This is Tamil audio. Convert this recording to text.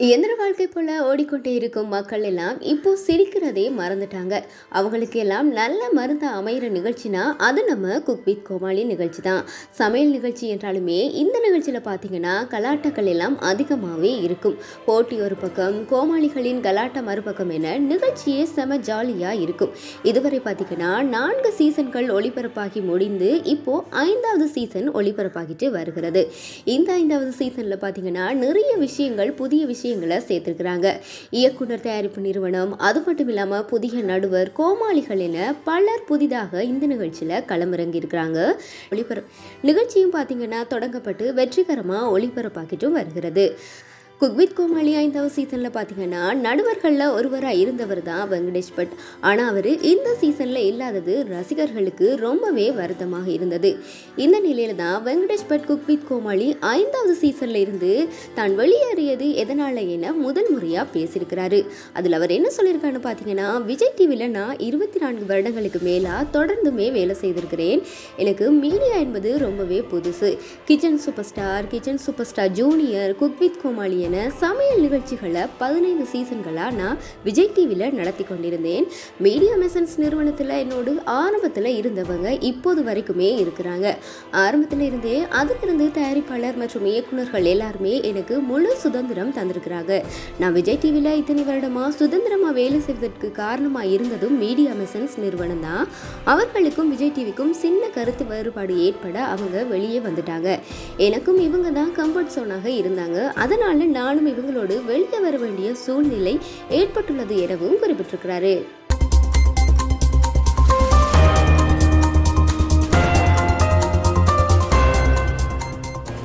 இயந்திர வாழ்க்கை போல ஓடிக்கொண்டே இருக்கும் மக்கள் எல்லாம் இப்போ சிரிக்கிறதே மறந்துட்டாங்க. அவங்களுக்கு எல்லாம் நல்ல மருந்து அமைகிற நிகழ்ச்சினா அது நம்ம குக் வித் கோமாளி நிகழ்ச்சி தான். சமையல் நிகழ்ச்சி என்றாலுமே இந்த நிகழ்ச்சியில் பார்த்தீங்கன்னா கலாட்டங்கள் எல்லாம் அதிகமாகவே இருக்கும். போட்டி ஒரு பக்கம் கோமாளிகளின் கலாட்டா மறுபக்கம் என நிகழ்ச்சியே செம ஜாலியாக இருக்கும். இதுவரை பார்த்தீங்கன்னா நான்கு சீசன்கள் ஒளிபரப்பாகி முடிந்து இப்போ ஐந்தாவது சீசன் ஒளிபரப்பாகிட்டு வருகிறது. இந்த ஐந்தாவது சீசனில் பார்த்தீங்கன்னா நிறைய விஷயங்கள் புதிய விஷயம் விஷயங்களை சேர்த்துருக்குறாங்க. இயக்குனர் தயாரிப்பு நிறுவனம் அது மட்டும் இல்லாமல் புதிய நடுவர் கோமாளிகள் என பலர் புதிதாக இந்த நிகழ்ச்சியில் களமிறங்கியிருக்கிறாங்க. ஒளிபரப்பு நிகழ்ச்சியும் பார்த்தீங்கன்னா தொடங்கப்பட்டு வெற்றிகரமாக ஒளிபரப்பாக்கிட்டும் வருகிறது. குக்வித் கோமாளி ஐந்தாவது சீசனில் பார்த்தீங்கன்னா நடுவர்களில் ஒருவராக இருந்தவர் தான் வெங்கடேஷ் பட் ஆனால் அவர் இந்த சீசனில் இல்லாதது ரசிகர்களுக்கு ரொம்பவே வருத்தமாக இருந்தது. இந்த நிலையில் தான் வெங்கடேஷ் பட் குக்வித் கோமாளி ஐந்தாவது சீசனில் இருந்து தான் வெளியேறியது எதனால் என முதல் முறையாக பேசியிருக்கிறாரு. அதில் அவர் என்ன சொல்லியிருக்காருன்னு பார்த்தீங்கன்னா விஜய் டிவியில் நான் இருபத்தி நான்கு வருடங்களுக்கு மேலாக தொடர்ந்துமே வேலை செய்திருக்கிறேன். எனக்கு மீடியா என்பது ரொம்பவே புதுசு. Kitchen super star kitchen super star junior cook with Komali என சமையல் நிகழ்ச்சிகளை பதினைந்து சீசன்களாக நான் விஜய் டிவியில் நடத்தி கொண்டிருந்தேன். மீடியா மெசன்ஸ் நிறுவனத்தில் என்னோடு ஆரம்பத்தில் இருந்தவங்க இப்போது வரைக்குமே இருக்கிறாங்க. ஆரம்பத்தில் இருந்தே அதிலிருந்து தயாரிப்பாளர் மற்றும் இயக்குனர்கள் எல்லாருமே எனக்கு முழு சுதந்திரம் தந்திருக்கிறாங்க. நான் விஜய் டிவியில் இத்தனை வருடமாக சுதந்திரமாக வேலை செய்வதற்கு காரணமாக இருந்ததும் மீடியா மெசன்ஸ் நிறுவனம் தான் அவர்களுக்கும் விஜய் டிவிக்கும் சின்ன கருத்து வேறுபாடு ஏற்பட அவங்க வெளியே வந்துட்டாங்க. எனக்கும் இவங்க தான் கம்ஃபர்ட் சோனாக இருந்தாங்க. அதனால நானும் இவங்களோடு வெளியே வர வேண்டிய சூழ்நிலை ஏற்பட்டுள்ளது எனவும் குறிப்பிட்டிருக்கிறாரு.